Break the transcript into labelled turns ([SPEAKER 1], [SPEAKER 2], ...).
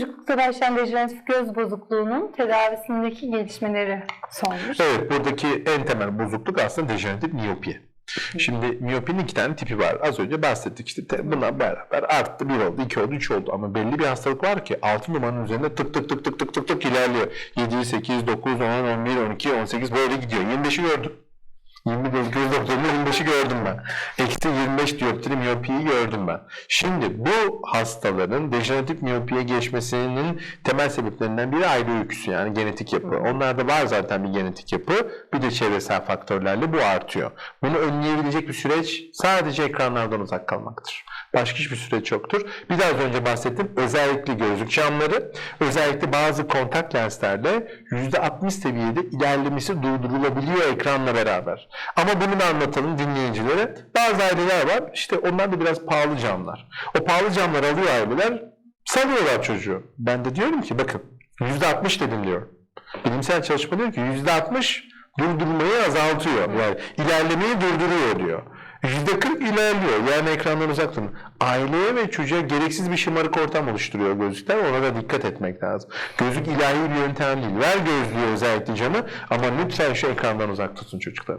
[SPEAKER 1] çocuklukta başlayan dejeneratif göz bozukluğunun tedavisindeki gelişmeleri sormuş.
[SPEAKER 2] Evet buradaki en temel bozukluk aslında dejeneratif miyopi. Şimdi miyopinin iki tane tipi var. Az önce bahsettik işte te- bunlar beraber arttı. Bir oldu, iki oldu, üç oldu. Ama belli bir hastalık var ki 6 numaranın üzerinde tık tık tık tık tık tık tık ilerliyor. 7, 8, 9, 10, 11, 12, 18 böyle gidiyor. 25'i gördüm. 20 göz göz doktorunda 25'i gördüm ben. Eksi 25 dioptri miyopiyi gördüm ben. Şimdi bu hastaların dejeneratif miyopiye geçmesinin temel sebeplerinden biri aile öyküsü yani genetik yapı. Onlarda var zaten bir genetik yapı. Bir de çevresel faktörlerle bu artıyor. Bunu önleyebilecek bir süreç sadece ekranlardan uzak kalmaktır. Başka hiçbir süreç yoktur. Bir az önce bahsettim. Özellikle gözlük camları, özellikle bazı kontak lenslerde %60 seviyede ilerlemesi durdurulabiliyor ekranla beraber. Ama bunu da anlatalım dinleyicilere. Bazı aileler var. işte onlar da biraz pahalı camlar. O pahalı camlar alıyor aileler. Salıyorlar çocuğu. Ben de diyorum ki bakın %60 dedim diyor. Bilimsel çalışma diyor ki %60 durdurmayı azaltıyor. Yani ilerlemeyi durduruyor diyor. %40 ilerliyor. Yani ekrandan uzak durun. Aileye ve çocuğa gereksiz bir şımarık ortam oluşturuyor gözlükler. Ona da dikkat etmek lazım. Gözlük ilahi bir yöntem değil. Ver gözlüğü özellikle camı ama lütfen şu ekrandan uzak tutun çocukları.